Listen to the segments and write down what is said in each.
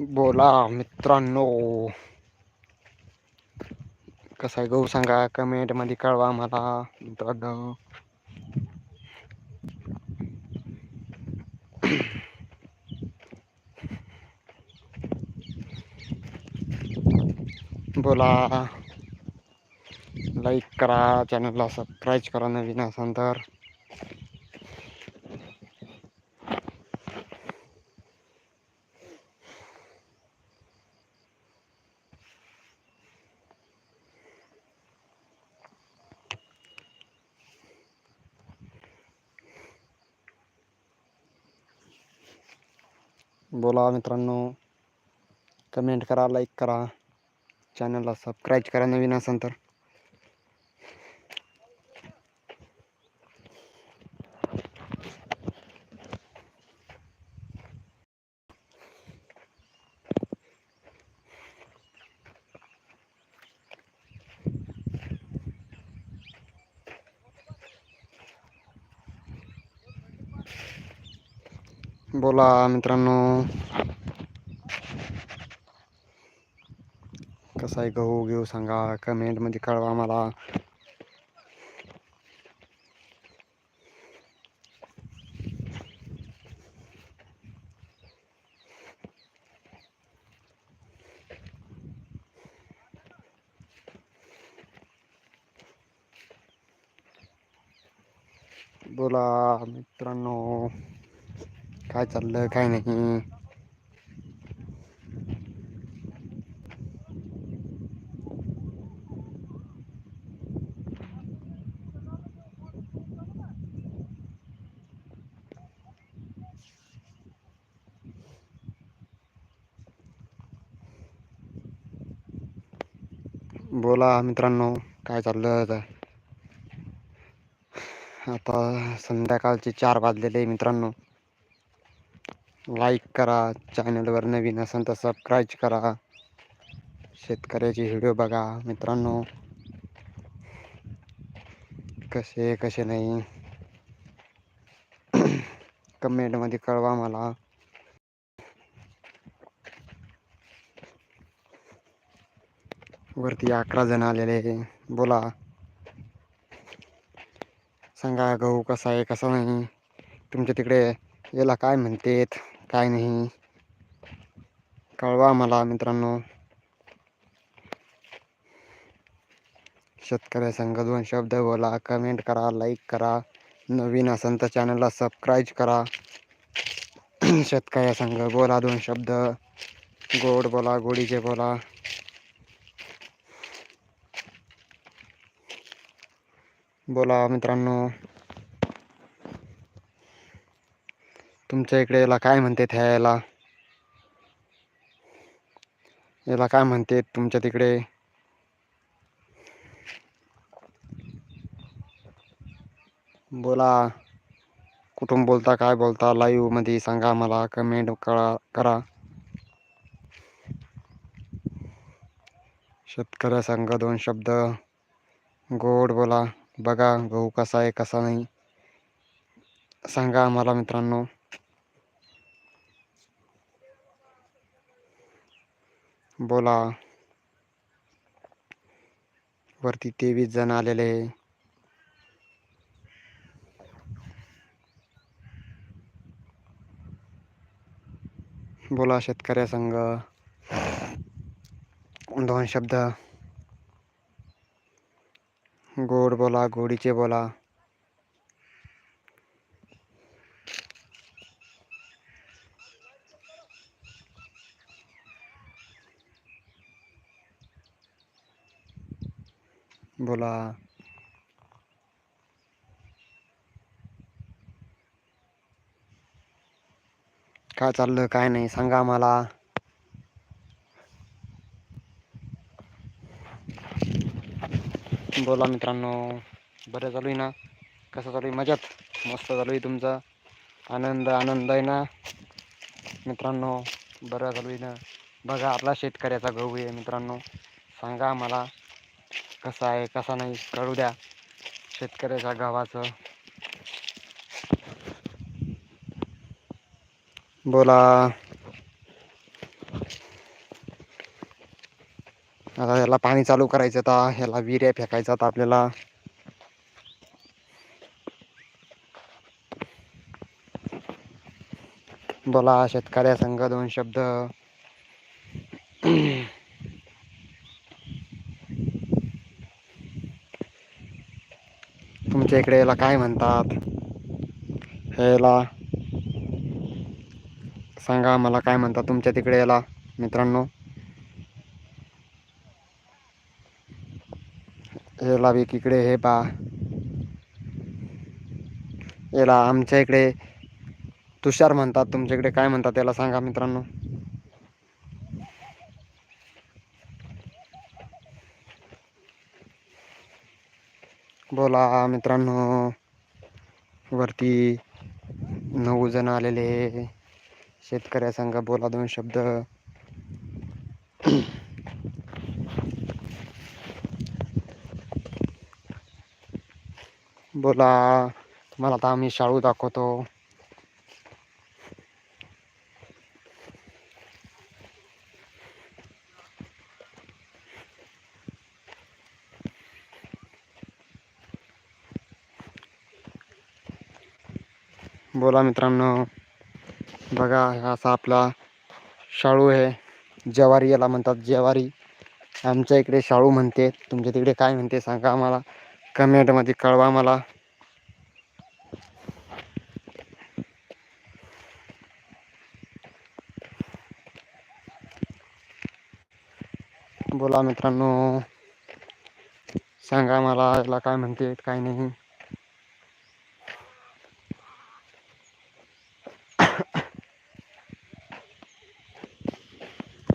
बोला मित्रांनो. कसा आहे? गहू सांगा कमेंटमध्ये कळवा मला मित्रांनो. बोला. लाईक करा चॅनलला सबस्क्राईब करा नवीन असाल तर. बोला मित्रांनो कमेंट करा लाईक करा चॅनलला सबस्क्राईब करा नवीन असाल तर. बोला मित्रांनो कसा आहे गहू घेऊ सांगा कमेंटमध्ये कळवा मला बोला मित्रांनो काय चाललं काय नाही. बोला मित्रांनो काय चाललं आता? आता संध्याकाळचे चार वाजलेले मित्रांनो. लाईक करा चॅनलवर नवीन असेल तर सबस्क्राईब करा. शेतकऱ्याचे व्हिडिओ बघा मित्रांनो. कसे कसे नाही. कमेंटमध्ये कळवा मला. वरती अकरा जण आलेले बोला. सांगा गहू कसा आहे कसा नाही. तुमच्या तिकडे याला काय म्हणतात? काय नाही. कळवा मला मित्रांनो. शेतकऱ्या संघ दोन शब्द बोला कमेंट करा लाईक करा. नवीन असेल तर चॅनलला सबस्क्राईब करा. शेतकऱ्या संघ बोला दोन शब्द. गोड बोला गोडीचे बोला. बोला मित्रांनो. तुमच्या इकडे याला काय म्हणते याला? याला काय म्हणते तुमच्या तिकडे? बोला. कुठून बोलता काय बोलता लाईव्हमध्ये सांगा मला कमेंट करा करा. शेतकऱ्या सांगा दोन शब्द. गोड बोला. बघा गहू कसा आहे कसा नाही. सांगा मला मित्रांनो. बोला. वरती तेवीस जण आलेले आहे. बोला शेतकऱ्या संघ. दोन शब्द. गोड बोला गोडीचे बोला. बोला. काय चाललं काय नाही सांगा मला बोला मित्रांनो बरं चालू आहे ना? कसं चालू आहे? मजात? मस्त चालू आहे तुमचा? आनंद आनंद आहे ना? मित्रांनो बरं चालू आहे ना? बघा आपला शेतकऱ्याचा गहू आहे मित्रांनो. सांगा मला कसा आहे कसा नाही कळू द्या. शेतकऱ्याच्या गावाचं. बोला. आता याला पाणी चालू करायचं आता. ह्याला विर्या फेकायचा आता आपल्याला. बोला शेतकऱ्या संघ दोन शब्द. तुमच्या इकडे याला काय म्हणतात? ह्याला सांगा मला काय म्हणतात तुमच्या तिकडे याला मित्रांनो. याला बी इकडे हे पा. याला आमच्या इकडे तुषार म्हणतात तुमच्या इकडे काय म्हणतात याला सांगा मित्रांनो. बोला मित्रांनो. वरती नऊ जण आलेले शेतकऱ्या सांगा बोला दोन शब्द. बोला तुम्हाला आता आम्ही शाळू दाखवतो. बोला मित्रांनो. बघा असा आपला शाळू आहे. ज्वारी याला म्हणतात ज्वारी. आमच्या इकडे शाळू म्हणते. तुमच्या तिकडे काय म्हणते सांगा आम्हाला. कमेंटमध्ये कळवा मला बोला मित्रांनो. सांगा मला याला काय म्हणते काय नाही.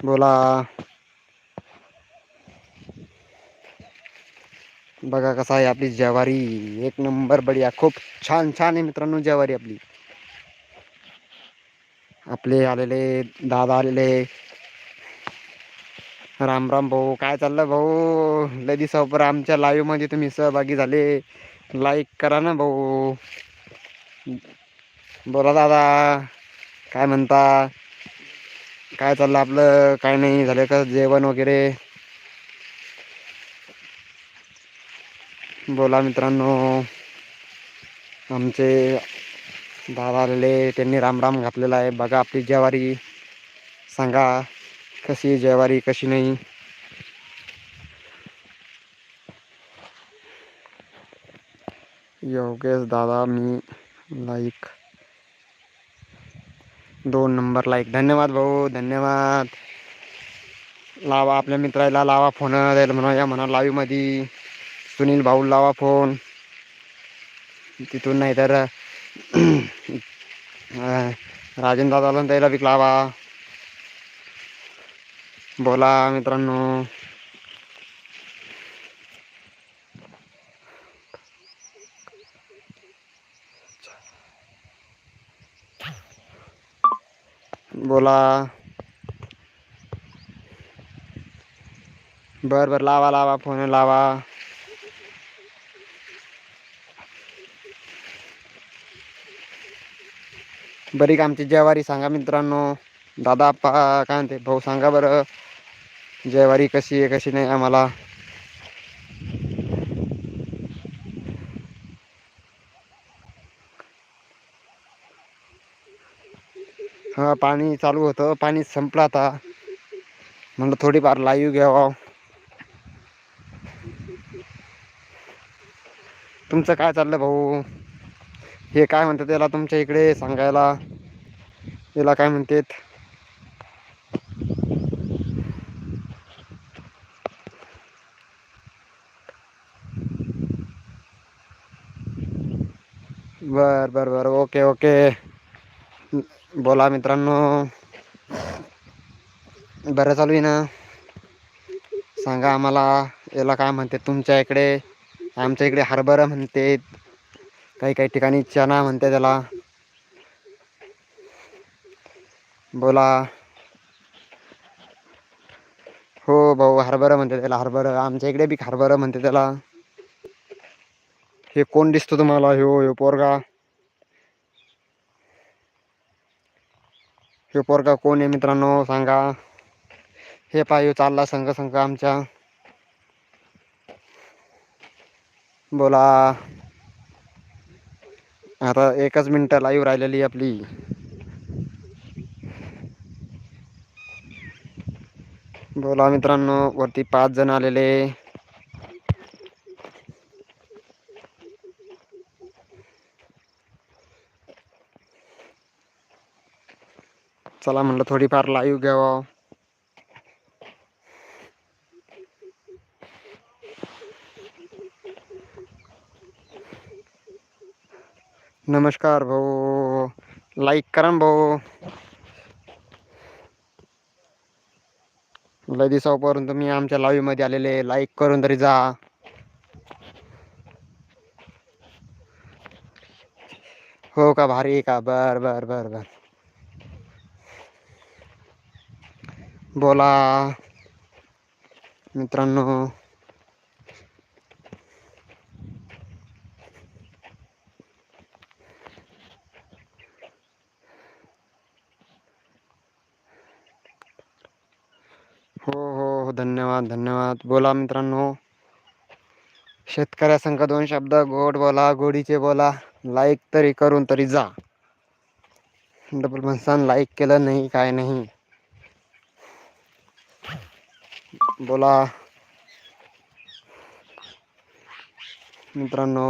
बोला. बघा कसा आहे आपली ज्वारी. एक नंबर बढिया. खूप छान छान आहे मित्रांनो ज्वारी आपली. आपले आलेले दादा आलेले. राम राम भाऊ. काय चाललं भाऊ? लय दिवसावर आमच्या लाईव्हमध्ये तुम्ही सहभागी झाले. लाईक करा ना भाऊ. बोला दादा. काय म्हणता? काय चाललं आपलं? काय नाही झालं का जेवण वगैरे? बोला मित्रांनो. आमचे दादा आलेले त्यांनी रामराम घातलेला आहे. बघा आपली ज्वारी. सांगा कशी जेवारी ज्वारी कशी नाही? योगेश दादा मी लाईक दोन नंबर लाईक धन्यवाद भाऊ धन्यवाद. लावा आपल्या मित्राला लावा फोन द्यायला म्हणा या म्हणा लाईव्हमध्ये सुनील भाऊ लावा फोन तिथून नाही तर राजेंद्र दादाला त्याला बी लावा. बोला मित्रांनो. बोला. बर बर लावा लावा फोन लावा. बरी का आमची जयवारी सांगा मित्रांनो. दादा पा काय म्हणते? भाऊ सांगा बरं. जयवारी कशी आहे कशी नाही आम्हाला? हा पाणी चालू होतं. पाणी संपलं आता. म्हणलं थोडीफार लाईव्ह घ्यावा. तुमचं काय चाललं भाऊ? हे काय म्हणतात याला तुमच्या इकडे सांगायला? याला काय म्हणतात? बर बर बर. Okay okay. बोला मित्रांनो. बरं चालू आहे ना? सांगा आम्हाला याला काय म्हणते तुमच्या इकडे आमच्या इकडे हरभरा म्हणते काही काही ठिकाणी चना म्हणते त्याला. बोला. हो भाऊ हरभरा म्हणते त्याला हरभरा. आमच्या इकडे बी हरभरा म्हणते त्याला. हे कोण दिसतो तुम्हाला? ह्यो ह्यो पोरगा. हे पोरगा कोण आहे मित्रांनो? सांगा. हे पायू चालला संघ संघ आमच्या. बोला. आता एकच मिनटं लाईव्ह राहिलेली आपली. बोला मित्रांनो वरती पाच जण आलेले. चला म्हणलं थोडीफार लाईव्ह घ्यावं. नमस्कार भाऊ. लाईक करा भाऊ. लय दिवसापासून तुम्ही आमच्या लाईव्हमध्ये आलेले लाईक करून तरी जा. हो का? भारी का? बर बर बर बर. बोला. मित्रांनो. हो, हो हो धन्यवाद धन्यवाद. बोला मित्रांनो. शेतकऱ्यासंग दोन शब्द गोड बोला गोडीचे बोला. लाईक तरी करून तरी जा. डबल म्हणसान लाईक केलं नाही काय नाही. बोला. मित्रांनो